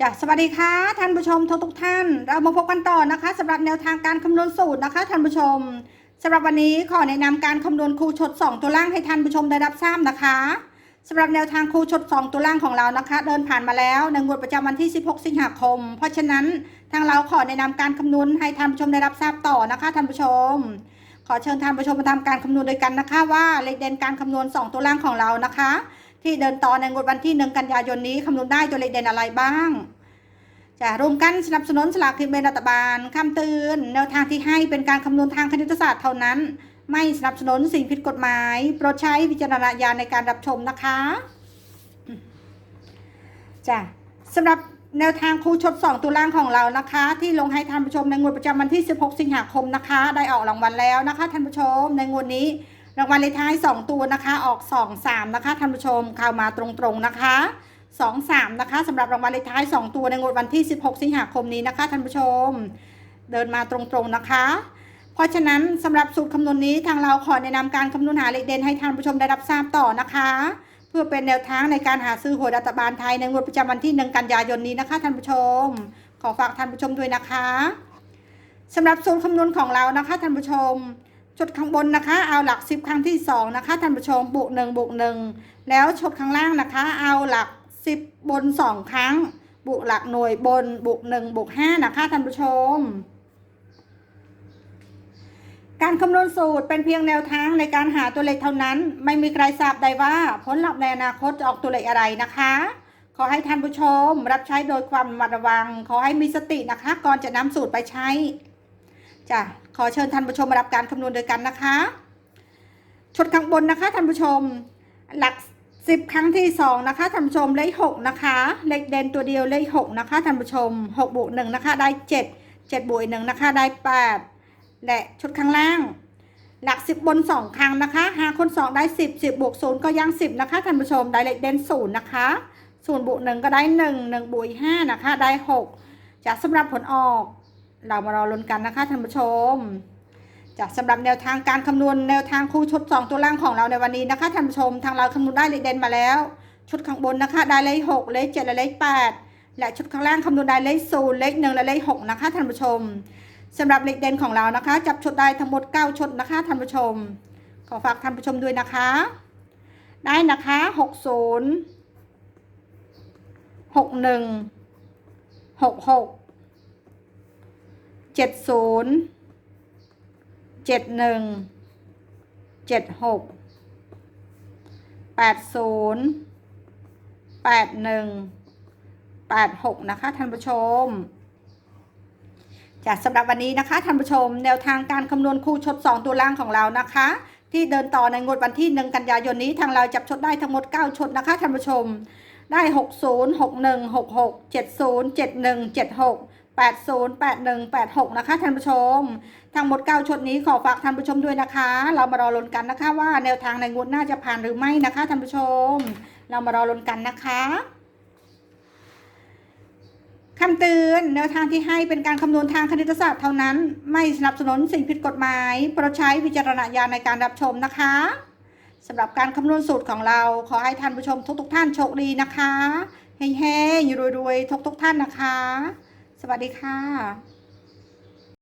จ้ะสวัสดีค่ะท่านผู้ชมทุกทุกท่าน เรามาพบกันต่อนะคะสำหรับแนวทางการคำนวณสูตรนะคะท่านผู้ชมสำหรับวันนี้ขอแนะนำการคำนวณครูชด 2 ตัวล่างให้ท่านผู้ชมได้รับทราบนะคะสำหรับแนวทางครูชด 2 ตัวล่างของเรานะคะ เดินผ่านมาแล้วในงวดประจำวันที่ 16 สิงหาคม เพราะฉะนั้นทางเราขอแนะนำการคำนวณให้ท่านผู้ชมได้รับทราบต่อนะคะท่านผู้ชม ขอเชิญท่านผู้ชมมาทำการคำนวณด้วยกันนะคะ ว่าเลขเด่นการคำนวณ 2 ตัวล่างของเรานะคะ ที่เดินต่อในงวดวันที่ 1 กันยายนนี้คำนวณได้ตัวเลขเด่นอะไรบ้างจะรวมกันสนับสนุนสลากกินแบ่งรัฐบาลคำเตือนแนวทางที่ให้เป็นการคำนวณทางคณิตศาสตร์เท่านั้น ไม่สนับสนุนสิ่งผิดกฎหมาย โปรดใช้วิจารณญาณในการรับชมนะคะจ้ะสำหรับแนวทางครูชด2ตุลางของเรานะคะ ที่ลงให้ท่านผู้ชมในงวดประจำวันที่ 16 สิงหาคมนะคะ ได้ออกรางวัลแล้วนะคะท่านผู้ชมในงวดนี้ รางวัลเลขท้าย 2 ตัวนะคะ ออก 2 3 นะคะท่านผู้ชมเข้ามาตรงๆนะคะ2 3นะคะสำหรับรางวัลเลขท้าย 2 ตัวในงวดวันที่ 16 สิงหาคมนี้นะคะท่านผู้ชม เดินมาตรงๆนะคะ เพราะฉะนั้นสำหรับสูตรคำนวณนี้ทางเราขอแนะนำการคำนวณหาเลขเด่นให้ท่านผู้ชมได้รับทราบต่อนะคะ เพื่อเป็นแนวทางในการหาซื้อหวยรัฐบาลไทยในงวดประจำวันที่ 1 กันยายนนี้นะคะท่านผู้ชม ขอฝากท่านผู้ชมด้วยนะคะสำหรับสูตรคำนวณของเรานะคะท่านผู้ชม ชุดข้างบนนะคะ เอาหลัก10ครั้งที่2นะคะท่านผู้ชมบวก1บวก1แล้วชุดข้างล่างนะคะ เอาหลัก10บน2ครั้งบวกหลักหน่วยบนบวก1บวก5นะคะท่านผู้ชม การคำนวณสูตรเป็นเพียงแนวทางในการหาตัวเลขเท่านั้น ไม่มีใครทราบได้ว่าผลลัพธ์ในอนาคตจะออกตัวเลขอะไรนะคะ ขอให้ท่านผู้ชม รับใช้โดยความระมัดระวัง ขอให้มีสตินะคะ ก่อนจะนำสูตรไปใช้ จ้ะขอเชิญท่านผู้ชมมารับการคำนวณโดยกันนะคะชุดข้างบนนะคะท่านผู้ชม หลักสิบครั้งที่สองนะคะท่านผู้ชมเลขหกนะคะเลขเด่นตัวเดียวเลขหกนะคะท่านผู้ชมหกบวกหนึ่งนะคะได้เจ็ดเจ็ดบวกหนึ่งนะคะได้แปดและชุดข้างล่าง หลักสิบบนสองครั้งนะคะหาคนสองได้สิบสิบบวกศูนย์ก็ยังสิบนะคะท่านผู้ชมได้เลขเด่นศูนย์นะคะศูนย์บวกหนึ่งก็ได้หนึ่งหนึ่งบวกห้านะคะได้หกจากสำหรับผลออก เรามารอลุ้นกันนะคะท่านผู้ชมจากสำหรับแนวทางการคำนวณแนวทางคู่ชุด 2 ตัวล่างของเราในวันนี้นะคะท่านผู้ชมทางเราคำนวณได้เลขเด่นมาแล้ว ชุดข้างบนนะคะได้เลข6เลข7และเลข8และชุดข้างล่างคำนวณได้เลข0เลข1และเลข6นะคะท่านผู้ชมสำหรับเลขเด่นของเรานะคะ จับชุดได้ทั้งหมด 9 ชุดนะคะท่านผู้ชม ขอฝากท่านผู้ชมด้วยนะคะ ได้นะคะ 60 61 66 เจ็ดศูนย์เจ็ดหนึ่งเจ็ดหกแปดศูนย์แปดหนึ่งแปดหกนะคะท่านผู้ชมจากสำหรับวันนี้นะคะท่านผู้ชม แนวทางการคำนวณคู่ชด 2 ตัวล่างของเรานะคะ ที่เดินต่อในงวดวันที่ 1 กันยายนนี้ทางเราจับชดได้ทั้งหมด 9 ชดนะคะท่านผู้ชมได้ 60 61 66 70 71 76 80 81 86 นะคะท่านผู้ชม ทั้งหมด 9 ชุดนี้ขอฝากท่านผู้ชมด้วยนะคะ เรามารอลุ้นกันนะคะว่าแนวทางในงวดหน้าจะผ่านหรือไม่นะคะท่านผู้ชม เรามารอลุ้นกันนะคะคำเตือนแนวทางที่ให้เป็นการคำนวณทางคณิตศาสตร์เท่านั้น ไม่สนับสนุนสิ่งผิดกฎหมายโปรดใช้วิจารณญาณในการรับชมนะคะสำหรับการคำนวณสูตรของเราขอให้ท่านผู้ชมทุกๆท่านโชคดีนะคะเฮ้งๆรวยๆทุกๆท่านนะคะ วัสดีค่ะ